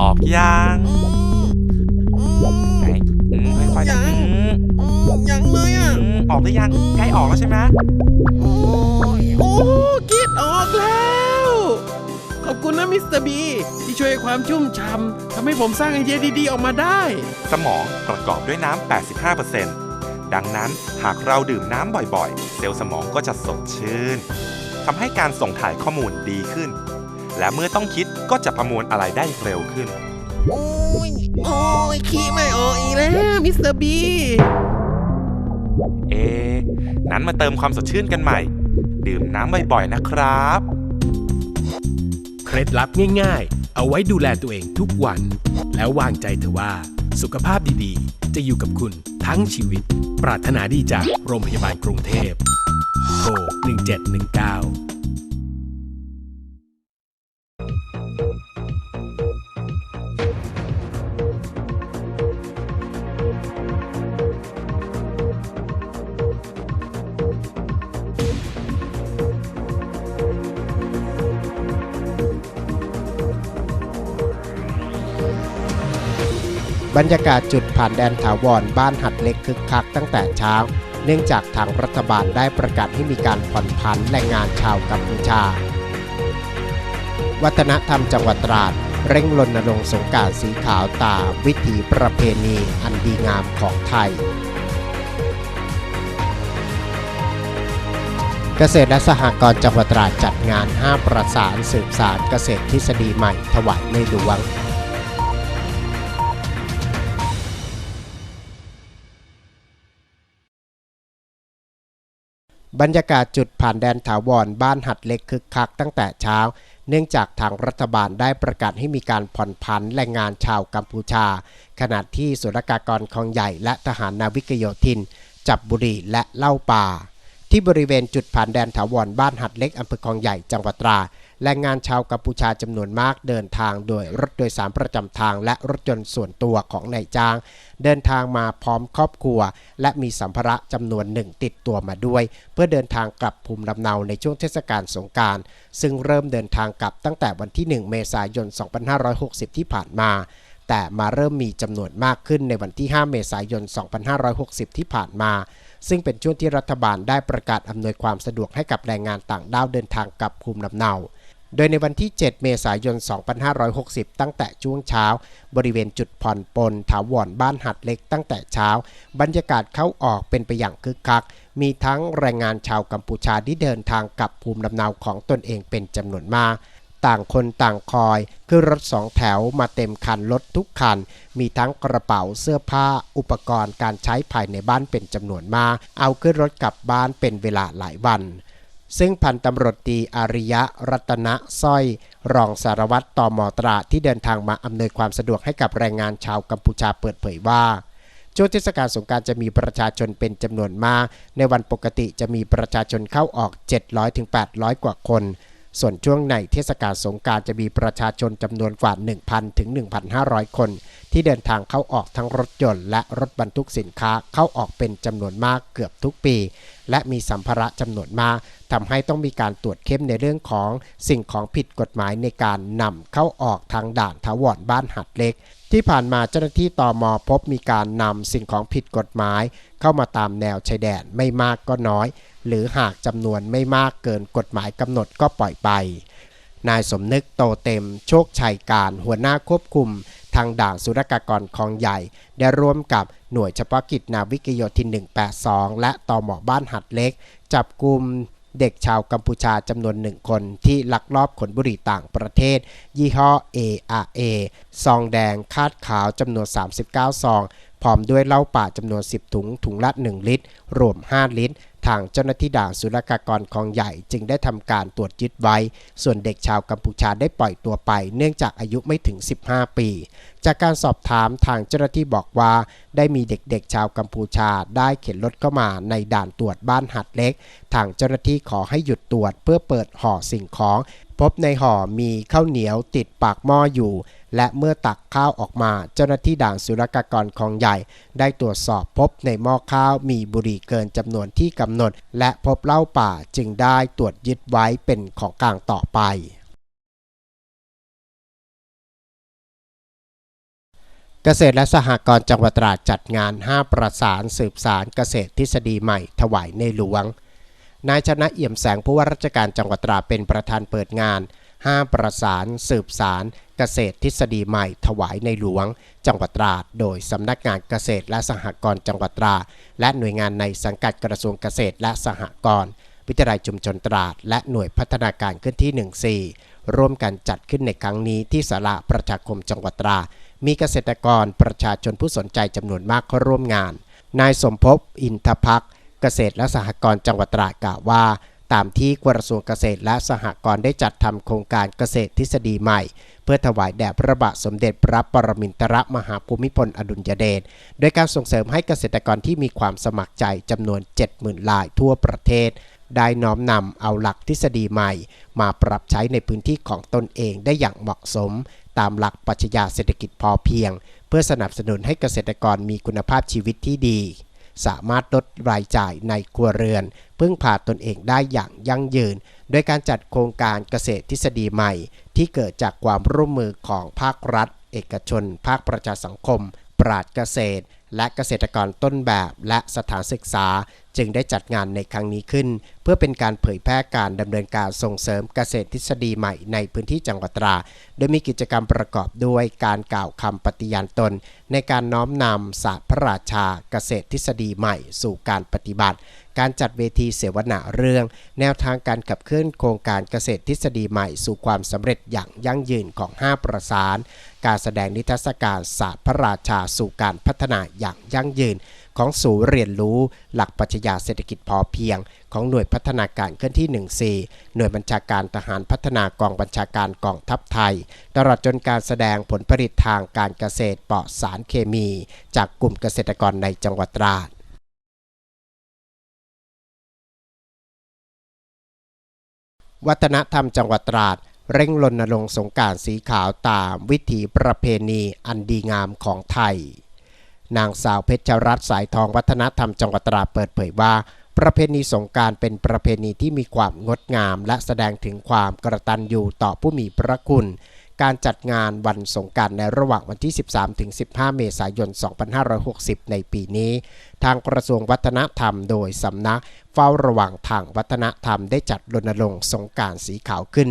ออกยังอืมอืมไหนอืมค่อยๆนะยังอืมอืมยังเลยอะอืมออกหรือยังใกล้ออกแล้วใช่ไหมโอ้ยโอ้คิดออกแล้ว ขอบคุณนะมิสเตอร์บีที่ช่วยความชุ่มฉ่ำทำให้ผมสร้างไอเดียดีๆ ออกมาได้ สมองประกอบด้วยน้ำ 85%ดังนั้นหากเราดื่มน้ำบ่อยๆ เซลล์สมองก็จะสดชื่นทำให้การส่งถ่ายข้อมูลดีขึ้น และเมื่อต้องคิดก็จะประมวลอะไรได้เร็วขึ้น โอ้ย โอ้ยขี้ไม่ออกอีกแล้วมิสเตอร์บี เอะนั้นมาเติมความสดชื่นกันใหม่ ดื่มน้ำบ่อยๆนะครับ เคล็ดลับง่ายๆ เอาไว้ดูแลตัวเองทุกวัน แล้ววางใจเถอะว่า สุขภาพดีๆ จะอยู่กับคุณทั้งชีวิต ปรารถนาดีจากโรงพยาบาลกรุงเทพโทร1719 รรยากาศจุดผ่านแดนถาวรบ้านหัดเล็กคึกคักตั้งแต่เช้า เนื่องจากทางรัฐบาลได้ประกาศให้มีการผ่อนผันแรงงานชาวกัมพูชา วัฒนธรรมจังหวัดตราดเร่งรณรงค์สงการสีขาวตาวิถีประเพณีอันดีงามของไทย เกษตรและสหกรณ์จังหวัดตราดจัดงาน 5 ประสานสืบสารเกษตรทฤษฎีใหม่ถวายในหลวง บรรยากาศจุดผ่านแดนถาวรบ้านหัดเล็กคึกคักตั้งแต่เช้า เนื่องจากทางรัฐบาลได้ประกาศให้มีการผ่อนผันแรงงานชาวกัมพูชา ขณะที่สุลกากรคลองใหญ่และทหารนาวิกโยธิน จับบุรีและเล่าป่า ที่บริเวณจุดผ่านแดนถาวรบ้านหัดเล็กอำเภอคลองใหญ่จังหวัดตราด แรงงานชาวกัมพูชาจำนวนมากเดินทางโดยรถโดยสารประจำทางและรถยนต์ส่วนตัวของนายจ้าง เดินทางมาพร้อมครอบครัว และมีสัมภาระจำนวนหนึ่งติดตัวมาด้วย เพื่อเดินทางกลับภูมิลำเนาในช่วงเทศกาลสงการซึ่งเริ่มเดินทางกลับตั้งแต่วันที่ 1 เมษายน 2560 ที่ผ่านมาแต่มาเริ่มมีจำนวนมากขึ้นในวันที่ 5 เมษายน 2560 ที่ผ่านมา ซึ่งเป็นช่วงที่รัฐบาลได้ประกาศอำนวยความสะดวกให้กับแรงงานต่างด้าวเดินทางกลับภูมิลำเนา โดยในวันที่ 7 เมษายน 2560 ตั้งแต่ช่วงเช้า บริเวณจุดผ่อนปลนถาวรบ้านหัดเล็กตั้งแต่เช้า บรรยากาศเข้าออกเป็นไปอย่างคึกคัก มีทั้งแรงงานชาวกัมพูชาที่เดินทางกลับภูมิลำเนาของตนเองเป็นจำนวนมาก ต่างคนต่างคอยคือรถสองแถวมาเต็มคันรถทุกคัน มีทั้งกระเป๋าเสื้อผ้า อุปกรณ์การใช้ภายในบ้านเป็นจำนวนมาก เอาขึ้นรถกลับบ้านเป็นเวลาหลายวัน ซึ่งพันตำรวจตีอาริยะรัตนสร้อย รองสารวัตรตอมอตราที่เดินทางมาอำนวยความสะดวกให้กับแรงงานชาวกัมพูชาเปิดเผยว่าช่วงเทศกาลสงการจะมีประชาชนเป็นจำนวนมาก ในวันปกติจะมีประชาชนเข้าออก 700-800 กว่าคน ส่วนช่วงในเทศกาลสงการจะมีประชาชนจำนวนกว่า 1,000 ถึง 1,500 คน ที่เดินทางเข้าออกทั้งรถยนต์และรถบรรทุกสินค้าเข้าออกเป็นจำนวนมากเกือบทุกปี และมีสัมภาระจำนวนมากทำให้ต้องมีการตรวจเข้มในเรื่องของสิ่งของผิดกฎหมายในการนำเข้าออกทางด่านทาวรบ้านหัดเล็ก ที่ผ่านมาเจ้าหน้าที่ตอมพบมีการนำสิ่งของผิดกฎหมาย เข้ามาตามแนวชายแดนไม่มากก็น้อย หรือหากจำนวนไม่มากเกินกฎหมายกำหนดก็ปล่อยไปนายสมนึกโตเต็มโชคชัยการหัวหน้าควบคุมางด่านสุรกากรคลองใหญ่ ได้ร่วมกับหน่วยเฉพาะกิจนาวิกโยธิน 182 และตอหมอบ้านหัดเล็ก จับกลุ่มเด็กชาวกัมพูชาจำนวนหนึ่งคนที่ลักลอบขนบุหรี่ต่างประเทศ ยี่ห้อ ARA ซองแดงคาดขาวจำนวน 39 ซอง พร้อมด้วยเหล้าป่าจำนวน 10 ถุง ถุงละ 1 ลิตร รวม 5 ลิตร ทางเจ้าหน้าที่ด่านศุลกากรคลองใหญ่จึงได้ทำการตรวจยึดไว้ ส่วนเด็กชาวกัมพูชาได้ปล่อยตัวไป เนื่องจากอายุไม่ถึง 15 ปี จากการสอบถามทางเจ้าหน้าที่บอกว่าได้มีเด็กๆ ชาวกัมพูชาได้เข็นรถเข้ามาในด่านตรวจบ้านหัดเล็ก ทางเจ้าหน้าที่ขอให้หยุดตรวจเพื่อเปิดห่อสิ่งของ พบในห่อมีข้าวเหนียวติดปากหม้ออยู่ และเมื่อตักข้าวออกมาเจ้าหน้าที่ด่านศุลกากรคลองใหญ่ ได้ตรวจสอบพบในหม้อข้าวมีบุหรี่เกินจำนวนที่กำหนด และพบเหล้าป่าจึงได้ตรวจยึดไว้เป็นของกลางต่อไป เกษตรและสหกรณ์จังหวัดตราดจัดงาน 5 ประสานสืบสารเกษตรทฤษฎีใหม่ ถวายในหลวง นายชนะเอี่ยมแสงผู้ว่าราชการจังหวัดตราดเป็นประธานเปิดงาน 5 ประสานสืบสารเกษตรทฤษฎีใหม่ ถวายในหลวง จังหวัดตราดโดยสำนักงานเกษตรและสหกรณ์จังหวัดตราดและหน่วยงานในสังกัดกระทรวงเกษตรและสหกรณ์วิทยาลัยชุมชนตราดและหน่วยพัฒนาการเคลื่อนที่ 14 ร่วมกันจัดขึ้นในครั้งนี้ที่ศาลาประชาคมจังหวัดตราด มีเกษตรกรประชาชนผู้สนใจจำนวนมากเข้าร่วมงาน นายสมภพอินทพักเกษตรและสหกรณ์จังหวัดตราดกล่าวว่า ตามที่กระทรวงเกษตรและสหกรณ์ได้จัดทำโครงการเกษตรทฤษฎีใหม่ เพื่อถวายแด่พระบาทสมเด็จพระปรมินทรมหาภูมิพลอดุลยเดชโดยการส่งเสริมให้เกษตรกรที่มีความสมัครใจจำนวน 70,000รายทั่วประเทศได้น้อมนำเอาหลักทฤษฎีใหม่ มาปรับใช้ในพื้นที่ของตนเองได้อย่างเหมาะสม ตามหลักปรัชญาเศรษฐกิจพอเพียง เพื่อสนับสนุนให้เกษตรกรมีคุณภาพชีวิตที่ดี สามารถลดรายจ่ายในครัวเรือน พึ่งพาตนเองได้อย่างยั่งยืน โดยการจัดโครงการเกษตรทฤษฎีใหม่ ที่เกิดจากความร่วมมือของภาครัฐ เอกชน ภาคประชาสังคม ปราดเกษตร และเกษตรกรต้นแบบและสถานศึกษา จึงได้จัดงานในครั้งนี้ขึ้น เพื่อเป็นการเผยแพร่การดำเนินการส่งเสริมเกษตรทฤษฎีใหม่ในพื้นที่จังหวัดตราโดยมีกิจกรรมประกอบด้วยการกล่าวคำปฏิญาณตน ในการน้อมนำศาสตร์พระราชาเกษตรทฤษฎีใหม่สู่การปฏิบัติ การจัดเวทีเสวนาเรื่อง แนวทางการขับเคลื่อนโครงการเกษตรทฤษฎีใหม่สู่ความสำเร็จอย่างยั่งยืนของ 5 ประสาน การแสดงนิทรรศการศาสตร์พระราชาสู่การพัฒนาอย่างยั่งยืน ของศูนย์เรียนรู้ หลักปัชญาเศรษฐกิจพอเพียง ของหน่วยพัฒนาการเคลื่อนที่ 14 หน่วยบัญชาการทหารพัฒนากองบัญชาการกองทัพไทย ตลอดจนการแสดงผลผลิตทางการเกษตรปลอดสารเคมี จากกลุ่มเกษตรกรในจังหวัดตราดวัฒนธรรมจังหวัดตราด เร่งรณรงค์สงการสีขาวตามวิถีประเพณีอันดีงามของไทย นางสาวเพชรรัตน์สายทองวัฒนธรรมจังหวัดตราดเปิดเผยว่า ประเพณีสงการเป็นประเพณีที่มีความงดงาม และแสดงถึงความกระตันอยู่ต่อผู้มีพระคุณ การจัดงานวันสงการในระหว่างวันที่ 13-15 เมษายน 2560 ในปีนี้ ทางกระทรวงวัฒนธรรมโดยสำนักเฝ้าระวังทางวัฒนธรรมได้จัดรณรงค์สงการสีขาวขึ้น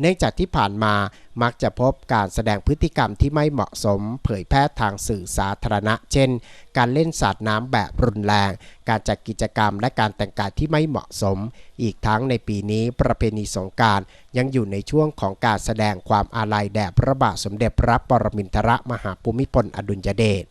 เนื่องจากที่ผ่านมามักจะพบการแสดงพฤติกรรมที่ไม่เหมาะสม เผยแพร่ทางสื่อสาธารณะ เช่น การเล่นสาดน้ำแบบรุนแรง การจัดกิจกรรมและการแต่งกายที่ไม่เหมาะสม อีกทั้งในปีนี้ประเพณีสงการยังอยู่ในช่วงของการแสดงความอาลัยแด่พระบาทสมเด็จพระปรมินทรมหาภูมิพลอดุลยเดช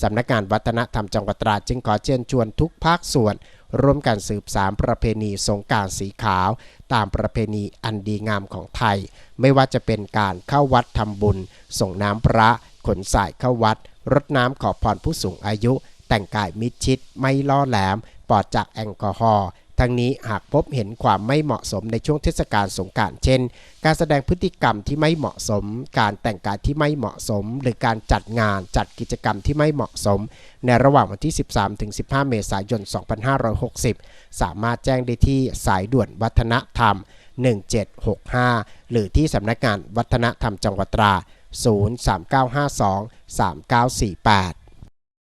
สำนักงานวัฒนธรรมจังหวัดตราดจึงขอเชิญชวนทุกภาคส่วน ร่วมกันสืบสารประเพณีสงการสีขาว ตามประเพณีอันดีงามของไทย ไม่ว่าจะเป็นการเข้าวัดทำบุญ ส่งน้ำพระ ขนสายเข้าวัด รดน้ำขอพรผู้สูงอายุ แต่งกายมิดชิด ไม่ล่อแหลม ปลอดจากแอลกอฮอล์ ทั้งนี้หากพบเห็นความไม่เหมาะสมในช่วงเทศกาลสงกรารเช่น การแสดงพฤติกรรมที่ไม่เหมาะสม การแต่งกายที่ไม่เหมาะสม หรือการจัดงานจัดกิจกรรมที่ไม่เหมาะสม ในระหว่างวันที่ 13-15 เมษายน 2560 สามารถแจ้งได้ที่สายด่วนวัฒนธรรม 1765 หรือที่สำนักงานวัฒนธรรมจังหวัดตรา 039523948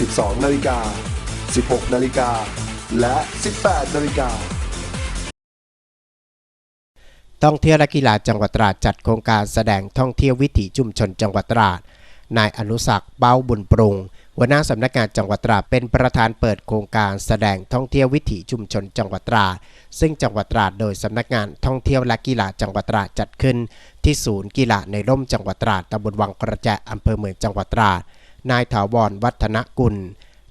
12 นาฬิกา 16 นาฬิกา และ 18 นาฬิกาท่องเที่ยวและกีฬาจังหวัดตราดจัดโครงการแสดงท่องเที่ยววิถีชุมชนจังหวัดตราด นายอนุสักเบ้าบุญปรุงหัวหน้าสำนักงานจังหวัดตราดเป็นประธานเปิดโครงการแสดงท่องเที่ยววิถีชุมชนจังหวัดตราด ซึ่งจังหวัดตราดโดยสำนักงานท่องเที่ยวและกีฬาจังหวัดตราดจัดขึ้น ที่ศูนย์กีฬาในร่มจังหวัดตราดตำบลวังกระแจอำเภอเมืองจังหวัดตราด นายถาวรวัฒนกุล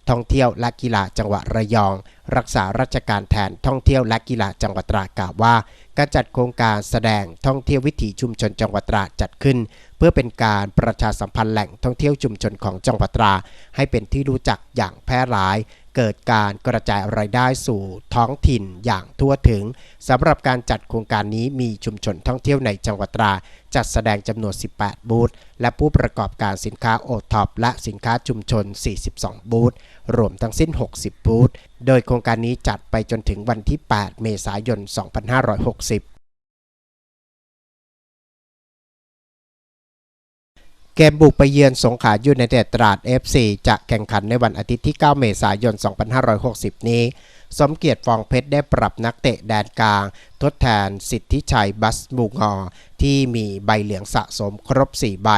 ท่องเที่ยวและกีฬาจังหวัดระยอง รักษาราชการแทนท่องเที่ยวและกีฬาจังหวัดตรากล่าวว่าการจัดโครงการแสดงท่องเที่ยววิถีชุมชนจังหวัดตราจัดขึ้น เพื่อเป็นการประชาสัมพันธ์แหล่งท่องเที่ยวชุมชนของจังหวัดตราให้เป็นที่รู้จักอย่างแพร่หลาย เกิดการกระจายรายได้สู่ท้องถิ่นอย่างทั่วถึงสำหรับการจัดโครงการนี้มีชุมชนท่องเที่ยวในจังหวัดตรา จัดแสดงจำนวน 18 บูธและผู้ประกอบการสินค้าโอท็อปและสินค้าชุมชน 42 บูธรวมทั้งสิ้น 60 บูธโดยโครงการนี้จัดไปจนถึงวันที่ 8 เมษายน 2560 เกมบุกไปเยือนสงขลายูไนเต็ดตราด FC จะแข่งขันในวันอาทิตย์ที่ 9 เมษายน 2560 นี้ สมเกียรติฟองเพชรได้ปรับนักเตะแดนกลาง ทดแทนสิทธิชัยบัสบูงอ ที่มีใบเหลืองสะสมครบ 4 ใบ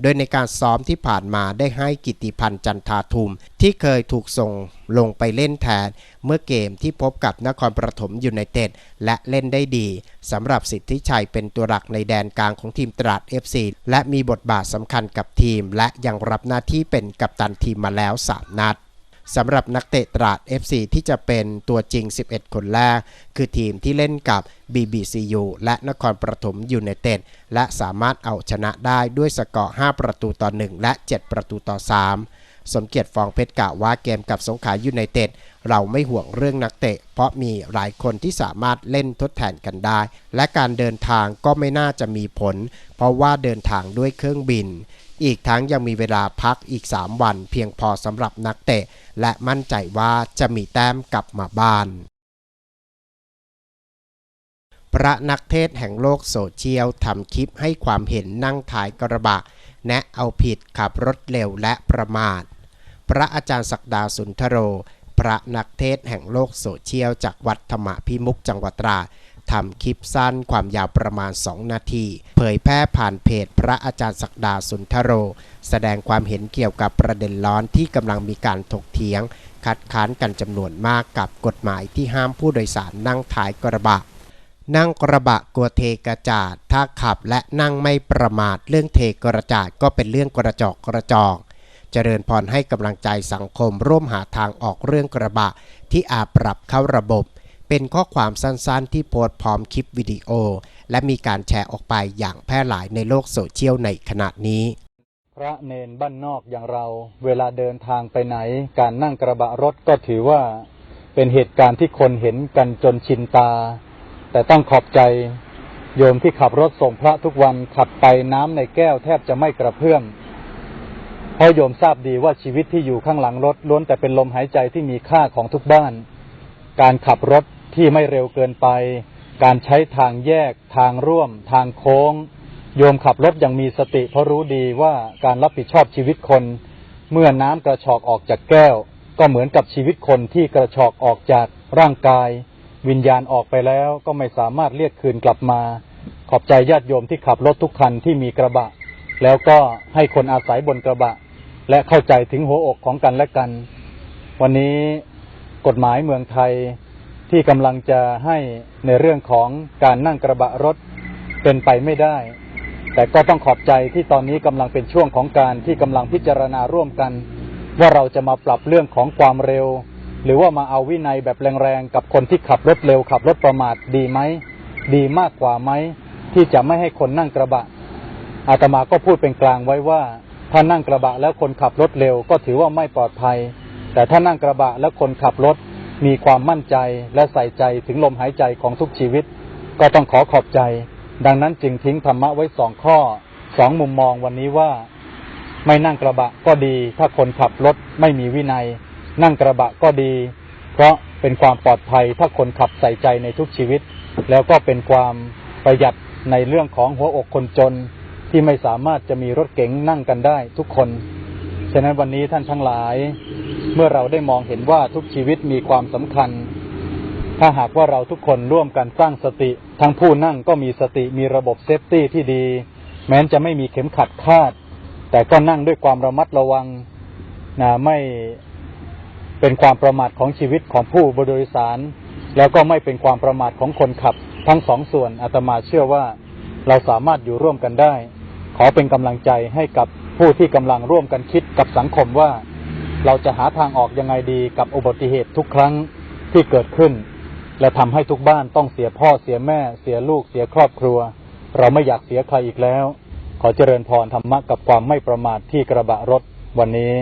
โดยในการซ้อมที่ผ่านมาได้ให้กิติพันธ์จันทาทุม ที่เคยถูกส่งลงไปเล่นแทน เมื่อเกมที่พบกับนครปฐมยูไนเต็ด และเล่นได้ดีสำหรับสิทธิชัยเป็นตัวหลักในแดนกลางของทีมตราด FC และมีบทบาทสำคัญกับทีม และยังรับหน้าที่เป็นกัปตันทีมมาแล้ว 3 นัด สำหรับนักเตะตราด FC ที่จะเป็นตัวจริง 11 คนแรก คือทีมที่เล่นกับ BBCU และนครปฐมยูไนเต็ดและสามารถเอาชนะได้ด้วยสกอร์ 5 ประตูต่อ 1 และ 7 ประตูต่อ 3 สมเกียรติฟองเพชรกล่าวว่าเกมกับสงขลายูไนเต็ดเราไม่ห่วงเรื่องนักเตะ เพราะมีหลายคนที่สามารถเล่นทดแทนกันได้ และการเดินทางก็ไม่น่าจะมีผล เพราะว่าเดินทางด้วยเครื่องบิน อีกทั้งยังมีเวลาพักอีก 3 วันเพียงพอสำหรับนักเตะ และมั่นใจว่าจะมีแต้มกลับมาบ้านพระนักเทศแห่งโลกโซเชียลทำคลิปให้ความเห็นนั่งท้ายกระบะ แนะเอาผิดขับรถเร็วและประมาท พระอาจารย์ศักดาสุนทโร พระนักเทศแห่งโลกโซเชียลจากวัดธรรมพิมุกจังหวัดตราด ทำคลิปสั้นความยาวประมาณ 2 นาที เผยแพร่ผ่านเพจพระอาจารย์ศักดาสุนทโร แสดงความเห็นเกี่ยวกับประเด็นร้อนที่กำลังมีการถกเถียง คัดค้านกันจำนวนมากกับกฎหมายที่ห้ามผู้โดยสารนั่งท้ายกระบะ นั่งกระบะกลัวเทกระจาด ถ้าขับและนั่งไม่ประมาทเรื่องเทกระจาดก็เป็นเรื่องกระจอกกระจอกเจริญพรให้กำลังใจสังคมร่วมหาทางออกเรื่องกระบะที่อาจปรับเข้าระบบ เป็นข้อความสั้นๆ ที่โพสต์พร้อมคลิปวิดีโอ และมีการแชร์ออกไปอย่างแพร่หลายในโลกโซเชียลในขณะนี้ พระเนนบ้านนอกอย่างเรา เวลาเดินทางไปไหน การนั่งกระบะรถก็ถือว่าเป็นเหตุการณ์ที่คนเห็นกันจนชินตา แต่ต้องขอบใจ โยมที่ขับรถส่งพระทุกวันขับไปน้ำในแก้วแทบจะไม่กระเพื่อมเพราะโยมทราบดีว่าชีวิตที่อยู่ข้างหลังรถล้วนแต่เป็นลมหายใจที่มีค่าของทุกบ้าน การขับรถ ที่ไม่เร็วเกินไป การใช้ทางแยก ทางร่วม ทางโค้ง โยมขับรถอย่างมีสติ เพราะรู้ดีว่าการรับผิดชอบชีวิตคน เมื่อน้ำกระชอกออกจากแก้ว ก็เหมือนกับชีวิตคนที่กระชอกออกจากร่างกาย วิญญาณออกไปแล้วก็ไม่สามารถเรียกคืนกลับมา ขอบใจญาติโยมที่ขับรถทุกคันที่มีกระบะ แล้วก็ให้คนอาศัยบนกระบะ และเข้าใจถึงหัวอกของกันและกัน วันนี้กฎหมายเมืองไทย ที่กำลังจะให้ในเรื่องของการนั่งกระบะรถเป็นไปไม่ได้ แต่ก็ต้องขอบใจที่ตอนนี้กำลังเป็นช่วงของการที่กำลังพิจารณาร่วมกัน ว่าเราจะมาปรับเรื่องของความเร็ว หรือว่ามาเอาวินัยแบบแรงๆกับคนที่ขับรถเร็วขับรถประมาทดีไหมดีมากกว่าไหมที่จะไม่ให้คนนั่งกระบะอาตมาก็พูดเป็นกลางไว้ว่า ถ้านั่งกระบะแล้วคนขับรถเร็วก็ถือว่าไม่ปลอดภัย แต่ถ้านั่งกระบะแล้วคนขับรถ มีความมั่นใจและใส่ใจถึงลมหายใจของทุกชีวิต ก็ต้องขอขอบใจ ดังนั้นจึงทิ้งธรรมะไว้สองข้อสองมุมมองวันนี้ว่า ไม่นั่งกระบะก็ดี ถ้าคนขับรถไม่มีวินัย นั่งกระบะก็ดี เพราะเป็นความปลอดภัยถ้าคนขับใส่ใจในทุกชีวิต แล้วก็เป็นความประหยัดในเรื่องของหัวอกคนจน ที่ไม่สามารถจะมีรถเก๋งนั่งกันได้ทุกคน ฉะนั้นวันนี้ท่านทั้งหลาย เมื่อเราได้มองเห็นว่าทุกชีวิตมีความสำคัญ ถ้าหากว่าเราทุกคนร่วมกันสร้างสติ ทั้งผู้นั่งก็มีสติมีระบบเซฟตี้ที่ดี แม้นจะไม่มีเข็มขัดคาด แต่ก็นั่งด้วยความระมัดระวังนะไม่เป็นความประมาทของชีวิตของผู้บริโดยสาร แล้วก็ไม่เป็นความประมาทของคนขับ ทั้งสองส่วนอาตมาเชื่อว่าเราสามารถอยู่ร่วมกันได้ ขอเป็นกำลังใจให้กับ ผู้ที่กำลังร่วมกันคิดกับสังคมว่า เราจะหาทางออกยังไงดีกับอุบัติเหตุทุกครั้งที่เกิดขึ้น และทำให้ทุกบ้านต้องเสียพ่อเสียแม่ เสียลูกเสียครอบครัว เราไม่อยากเสียใครอีกแล้ว ขอเจริญพรธรรมะกับความไม่ประมาทที่กระบะรถวันนี้